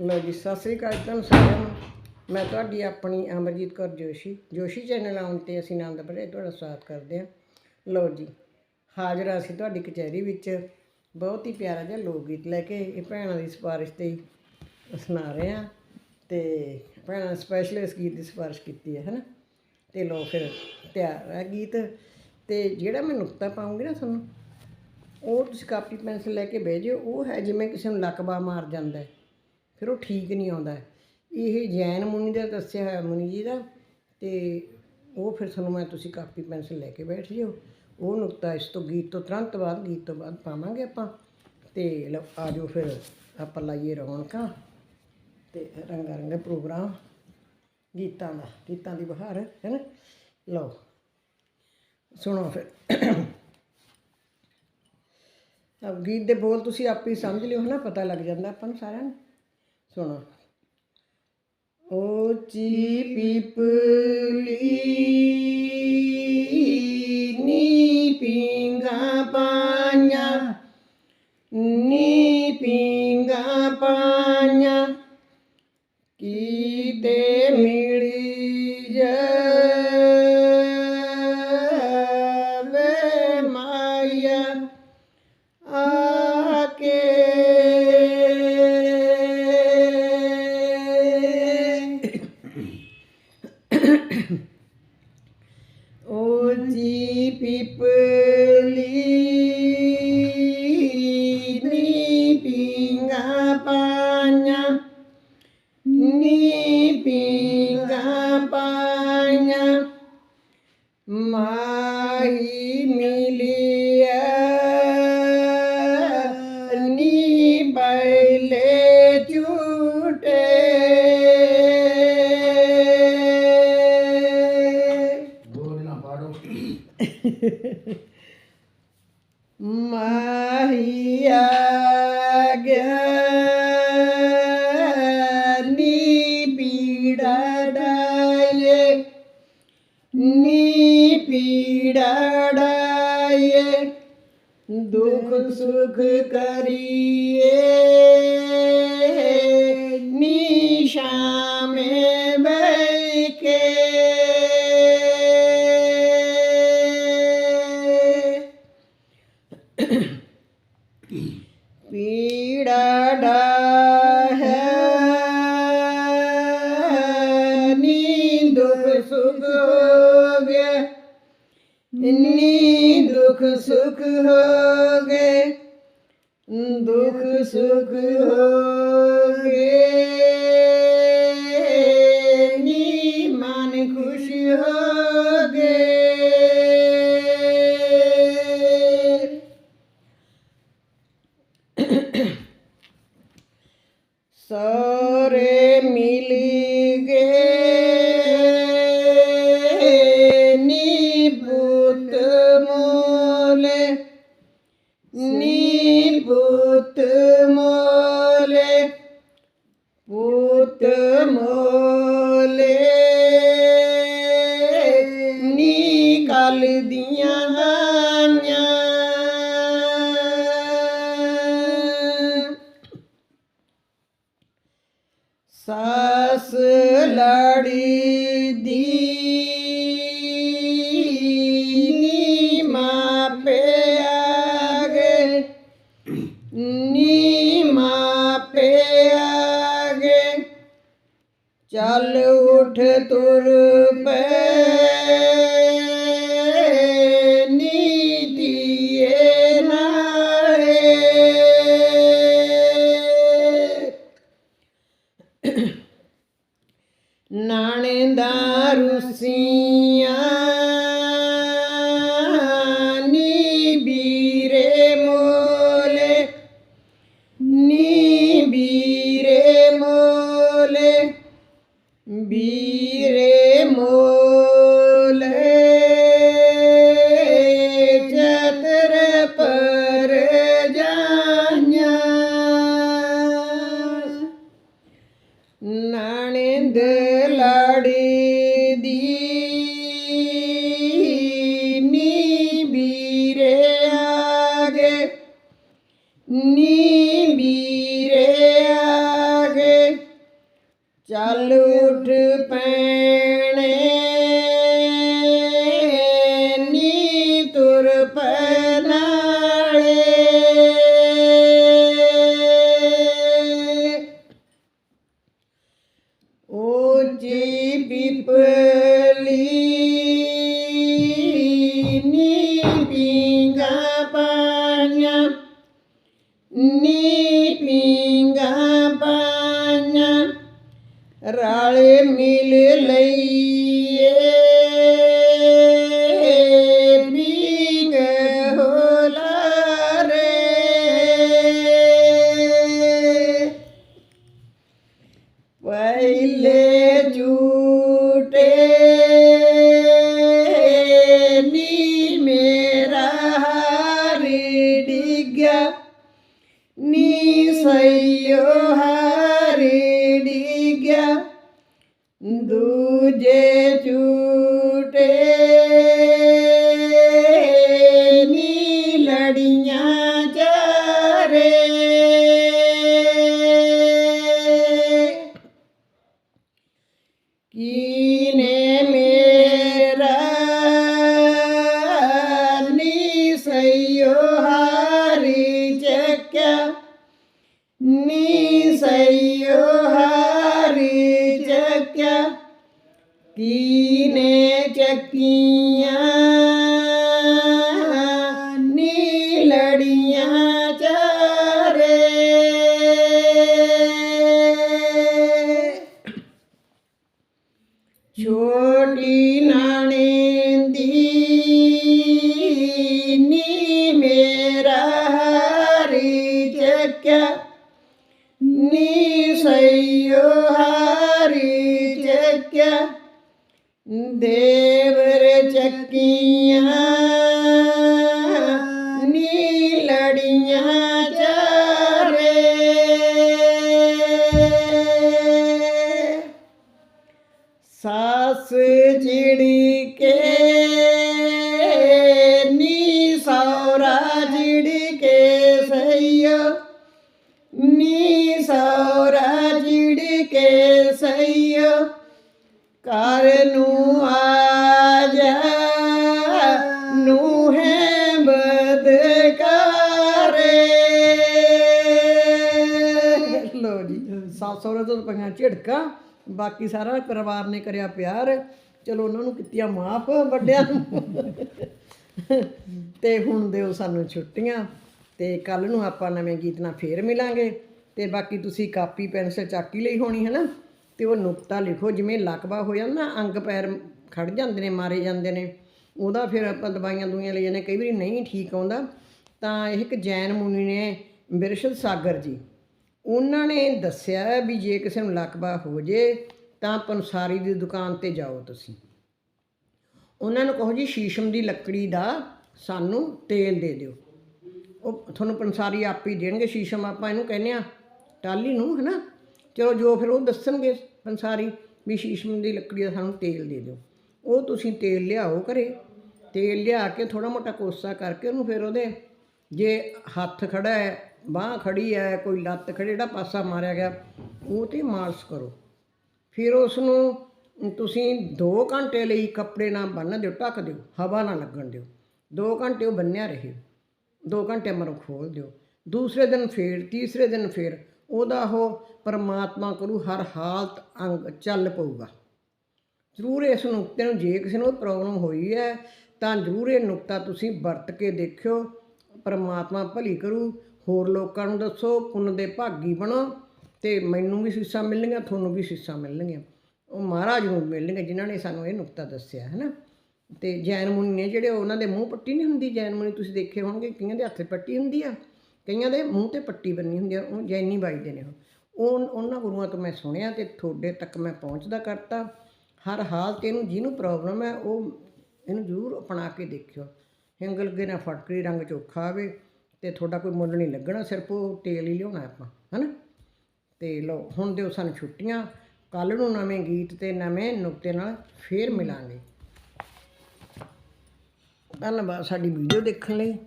ਲਓ ਜੀ ਸਤਿ ਸ੍ਰੀ ਅਕਾਲ ਤੁਹਾਨੂੰ ਸਾਰਿਆਂ ਨੂੰ। ਮੈਂ ਤੁਹਾਡੀ ਆਪਣੀ ਅਮਰਜੀਤ ਕੌਰ ਜੋਸ਼ੀ। ਜੋਸ਼ੀ ਚੈਨਲ ਆਉਣ ਤੇ ਅਸੀਂ ਆਨੰਦ ਬੜੇ ਤੁਹਾਡਾ ਸਵਾਗਤ ਕਰਦੇ ਹਾਂ। ਲਓ ਜੀ, ਹਾਜ਼ਰ ਹਾਂ ਅਸੀਂ ਤੁਹਾਡੀ ਕਚਹਿਰੀ ਵਿੱਚ। ਬਹੁਤ ਹੀ ਪਿਆਰਾ ਜਿਹਾ ਲੋਕ ਗੀਤ ਲੈ ਕੇ ਇਹ ਭੈਣਾਂ ਦੀ ਸਿਫਾਰਿਸ਼ ਤੇ ਸੁਣਾ ਰਹੇ ਹਾਂ ਤੇ ਭੈਣਾਂ ਨੇ ਸਪੈਸ਼ਲ ਇਸ ਗੀਤ ਦੀ ਸਿਫਾਰਿਸ਼ ਕੀਤੀ ਹੈ, ਹਨਾ? ਤੇ ਲੋ ਫਿਰ ਤਿਆਰ ਹੈ ਗੀਤ। ਤੇ ਜਿਹੜਾ ਮੈਂ ਨੁਕਤਾ ਪਾਉਂਗੀ ਨਾ ਤੁਹਾਨੂੰ, ਉਹ ਤੁਸੀਂ ਕਾਪੀ ਪੈਨਸਲ ਲੈ ਕੇ ਬਹਿ ਜਿਓ। ਉਹ ਹੈ ਜਿਵੇਂ ਕਿਸੇ ਨੂੰ ਲਕਵਾ ਮਾਰ ਜਾਂਦਾ ਹੈ। ਫਿਰ ਉਹ ਠੀਕ ਨਹੀਂ ਆਉਂਦਾ। ਇਹ ਜੈਨ ਮੁਨੀ ਦਾ ਦੱਸਿਆ ਹੋਇਆ ਮੁਨੀ ਜੀ ਦਾ ਤੇ ਉਹ ਫਿਰ ਤੁਹਾਨੂੰ ਮੈਂ ਤੁਸੀਂ ਕਾਪੀ ਪੈਨਸਲ ਲੈ ਕੇ ਬੈਠ ਜਿਓ। ਉਹ ਨੁਕਤਾ ਇਸ ਤੋਂ ਗੀਤ ਤੋਂ ਤੁਰੰਤ ਬਾਅਦ, ਗੀਤ ਤੋਂ ਬਾਅਦ ਪਾਵਾਂਗੇ ਆਪਾਂ। ਤੇ ਲਓ, ਆ ਜਾਓ ਫਿਰ ਆਪਾਂ ਲਾਈਏ ਰੌਣਕਾਂ ਤੇ ਰੰਗਾ ਰੰਗਾ ਪ੍ਰੋਗਰਾਮ ਗੀਤਾਂ ਦਾ, ਗੀਤਾਂ ਦੀ ਬਹਾਰ, ਹੈ ਨਾ? ਲਓ, ਸੁਣੋ ਫਿਰ। ਅਬ ਗੀਤ ਦੇ ਬੋਲ ਤੁਸੀਂ ਆਪੇ ਸਮਝ ਲਿਓ ਹਨਾ ਪਤਾ ਲੱਗ ਜਾਂਦਾ ਆਪਾਂ ਨੂੰ ਸਾਰਿਆਂ ਨੂੰ। ਸੁਣੋ ਓ ਚੀ ਪਿਪਲੀ ਨੀ ਪਿੰਗਾ ਪਾਈਆਂ ਨੀ ਪਿੰਗਾ ਪਾਈਆਂ ਕੀਤੇ ਮਿਲੀ ਜੀ ਪਿਪਲੀ ਨੀ ਪਿੰਗਾ ਪਾਈਆਂ ਨੀ ਮਾਹੀਆ ਗਿਆ ਨੀ ਪੀੜਾ ਡਾਏ ਨੀ ਪੀੜਾ ਡਾਏ ਦੁਖ ਸੁਖ ਕਰੀਏ। ਸੁਖ ਹੋ ਗਏ ਦੁਖ ਸੁਖ ਹੋ ਨੀ ਪੁੱਤ ਮੋਲੇ ਪੁੱਤ ਮੋਲੇ ਨੀ ਕਲ ਦੀਆਂ ਆਈਆਂ ਸਾਸ ਲੜੀ ਚੱਲ ਉਠ ਤੁਰ ਪੈ। ਚਤਰ ਪਰ ਜਾਈਆਂ। ਨਾਣਿੰਦ ਲਾੜੀ ਦੀ ਨੀ ਵੀਰੇ ਆਗੇ। ਨੀ ਵੀਰੇ ਆਗੇ। ਚੱਲ ਉੱਠ ਪੈ ஜீவிப்பு ਨੀ ਸਈਓ ਹਾਰੀ ਡਿੱਗਿਆ ਦੂਜੇ ਚੱਕਿਆ? ਕੀਨੇ ਚੱਕੀਆਂ? ਸੌਰਾ ਚਿੜੀ ਕੇ ਸਈਓ, ਘਰ ਨੂੰ ਆ ਜਾ ਨੂੰ ਹੈ ਬਦਕਾਰੇ। ਲੋ ਜੀ ਸੱਸ ਸਹੁਰੇ ਤੋਂ ਪਈਆਂ ਝਿੜਕਾ, ਬਾਕੀ ਸਾਰਾ ਪਰਿਵਾਰ ਨੇ ਕਰਿਆ ਪਿਆਰ। ਚਲੋ, ਉਹਨਾਂ ਨੂੰ ਕੀਤੀਆਂ ਮਾਫ ਵੱਡਿਆਂ ਨੂੰ। ਤੇ ਹੁਣ ਦਿਓ ਸਾਨੂੰ ਛੁੱਟੀਆਂ, ਤੇ ਕੱਲ ਨੂੰ ਆਪਾਂ ਨਵੇਂ ਗੀਤ ਨਾਲ ਫੇਰ ਮਿਲਾਂਗੇ। ਤੇ ਬਾਕੀ ਤੁਸੀਂ ਕਾਪੀ, ਪੈਨਸਲ ਚੱਕ ਹੀ ਲਈ ਹੋਣੀ ਹੈ ਨਾ ਤੇ ਉਹ ਨੁਕਤਾ ਲਿਖੋ, ਜਿਵੇਂ ਲਕਵਾ ਹੋ ਜਾਂਦਾ ਨਾ ਅੰਗ ਪੈਰ ਖੜ ਜਾਂਦੇ ਨੇ, ਮਾਰੇ ਜਾਂਦੇ ਨੇ, ਉਹਦਾ ਫਿਰ ਆਪਾਂ ਦਵਾਈਆਂ ਦੁਈਆਂ ਲੈ ਜਾਂਦੇ ਕਈ ਵਾਰੀ ਨਹੀਂ ਠੀਕ ਆਉਂਦਾ। ਤਾਂ ਇਹ ਇੱਕ ਜੈਨ ਮੁਨੀ ਨੇ, ਬਿਰਸ਼ਦ ਸਾਗਰ ਜੀ, ਉਹਨਾਂ ਨੇ ਦੱਸਿਆ ਵੀ ਜੇ ਕਿਸੇ ਨੂੰ ਲਕਵਾ ਹੋ ਜੇ, ਤਾਂ ਪੰਸਾਰੀ ਦੀ ਦੁਕਾਨ ਤੇ ਜਾਓ ਤੁਸੀਂ। ਉਹਨਾਂ ਨੂੰ ਕਹੋ ਜੀ, ਸ਼ੀਸ਼ਮ ਦੀ ਲੱਕੜੀ ਦਾ ਸਾਨੂੰ ਤੇਲ ਦੇ ਦਿਓ। ਉਹ ਤੁਹਾਨੂੰ ਪੰਸਾਰੀ ਆਪ ਹੀ ਦੇਣਗੇ, ਸ਼ੀਸ਼ਮ ਆਪਾਂ ਇਹਨੂੰ ਕਹਿੰਦੇ ਆ ਟਾਲੀ ਨੂੰ, ਹਨਾ? ਚਲੋ, ਜੋ ਫਿਰ ਉਹ ਦੱਸਣਗੇ ਪੰਸਾਰੀ ਵੀ ਸ਼ੀਸ਼ਮ ਦੀ ਲੱਕੜੀ ਦਾ ਸਾਨੂੰ ਤੇਲ ਦੇ ਦਿਓ। ਉਹ ਤੁਸੀਂ ਤੇਲ ਲਿਆਓ ਘਰੇ। ਤੇਲ ਲਿਆ ਕੇ ਥੋੜਾ ਮੋਟਾ ਕੋਸਾ ਕਰਕੇ ਉਹਨੂੰ ਫਿਰ ਉਹਦੇ ਜੇ ਹੱਥ ਖੜਾ ਹੈ, ਬਾਹ ਖੜੀ ਹੈ, ਕੋਈ ਲੱਤ ਖੜੀ ਜਿਹੜਾ ਪਾਸਾ ਮਾਰਿਆ ਗਿਆ, ਉਹ ਤੇ ਮਾਲਸ ਕਰੋ। ਫਿਰ ਉਸ ਨੂੰ ਤੁਸੀਂ 2 ਘੰਟੇ ਲਈ ਕੱਪੜੇ ਨਾਲ ਬੰਨ੍ਹ ਦਿਓ, ਢੱਕ ਦਿਓ, ਹਵਾ ਨਾ ਲੱਗਣ ਦਿਓ। 2 ਘੰਟੇ ਉਹ ਬੰਨਿਆ ਰਹੇ। 2 ਘੰਟੇ ਮਰੋਂ ਖੋਲ ਦਿਓ। ਦੂਸਰੇ ਦਿਨ ਫੇਰ, ਤੀਸਰੇ ਦਿਨ ਫੇਰ ਉਹਦਾ ਉਹ ਪਰਮਾਤਮਾ ਕਰੂ ਹਰ ਹਾਲਤ ਅੰਗ ਚੱਲ ਪਊਗਾ। ਜ਼ਰੂਰ ਇਸ ਨੁਕਤੇ ਨੂੰ ਜੇ ਕਿਸੇ ਨੂੰ ਪ੍ਰੋਬਲਮ ਹੋਈ ਹੈ, ਤਾਂ ਜ਼ਰੂਰ ਇਹ ਨੁਕਤਾ ਤੁਸੀਂ ਵਰਤ ਕੇ ਦੇਖਿਓ। ਪਰਮਾਤਮਾ ਭਲੀ ਕਰੂ, ਹੋਰ ਲੋਕਾਂ ਨੂੰ ਦੱਸੋ, ਪੁੰਨ ਦੇ ਭਾਗੀ ਬਣੋ, ਤੇ ਮੈਨੂੰ ਵੀ ਸੀਸਾਂ ਮਿਲਣਗੀਆਂ, ਤੁਹਾਨੂੰ ਵੀ ਸੀਸਾਂ ਮਿਲਣਗੀਆਂ। ਉਹ ਮਹਾਰਾਜ ਨੂੰ ਮਿਲਣਗੇ, ਜਿਨ੍ਹਾਂ ਨੇ ਸਾਨੂੰ ਇਹ ਨੁਕਤਾ ਦੱਸਿਆ ਹੈ ਨਾ ਤੇ ਜੈਨ ਮੁਨੀ ਨੇ ਜਿਹੜੇ ਉਹਨਾਂ ਦੇ ਮੂੰਹ ਪੱਟੀ ਨਹੀਂ ਹੁੰਦੀ, ਜੈਨ ਮੁਨੀ ਤੁਸੀਂ ਦੇਖੇ ਹੋਣਗੇ ਕਈਆਂ ਦੇ ਹੱਥ ਪੱਟੀ ਹੁੰਦੀ ਆ? ਕਈਆਂ ਦੇ ਮੂੰਹ ਤੇ ਪੱਟੀ ਬੰਨੀ ਹੁੰਦੀ ਆ, ਉਹ ਜੈਨੀ ਬਾਈਦੇ ਨੇ ਉਹ। ਉਹਨਾਂ ਗੁਰੂਆਂ ਤੋਂ ਮੈਂ ਸੁਣਿਆ ਤੇ ਤੁਹਾਡੇ ਤੱਕ ਮੈਂ ਪਹੁੰਚਦਾ ਕਰਤਾ। ਹਰ ਹਾਲਤ ਇਹਨੂੰ ਜਿਹਨੂੰ ਪ੍ਰੋਬਲਮ ਹੈ, ਉਹ ਇਹਨੂੰ ਜ਼ਰੂਰ ਅਪਣਾ ਕੇ ਦੇਖਿਓ। ਹਿੰਗਲ ਲੱਗੇ ਨਾ ਫਟਕਰੀ ਰੰਗ ਚੋਖਾ ਆਵੇ ਤੇ ਤੁਹਾਡਾ ਕੋਈ ਮੁੱਲ ਨਹੀਂ ਲੱਗਣਾ ਸਿਰਫ ਉਹ ਤੇਲ ਹੀ ਲਿਆਉਣਾ ਆਪਾਂ, ਹਨਾ? ਤੇ ਲਓ, ਹੁਣ ਦਿਓ ਸਾਨੂੰ ਛੁੱਟੀਆਂ ਕੱਲ ਨੂੰ ਨਵੇਂ ਗੀਤ ਤੇ ਨਵੇਂ ਨੁਕਤੇ ਨਾਲ ਫੇਰ ਮਿਲਾਂਗੇ। ਧੰਨਵਾਦ ਸਾਡੀ ਵੀਡੀਓ ਦੇਖਣ ਲਈ।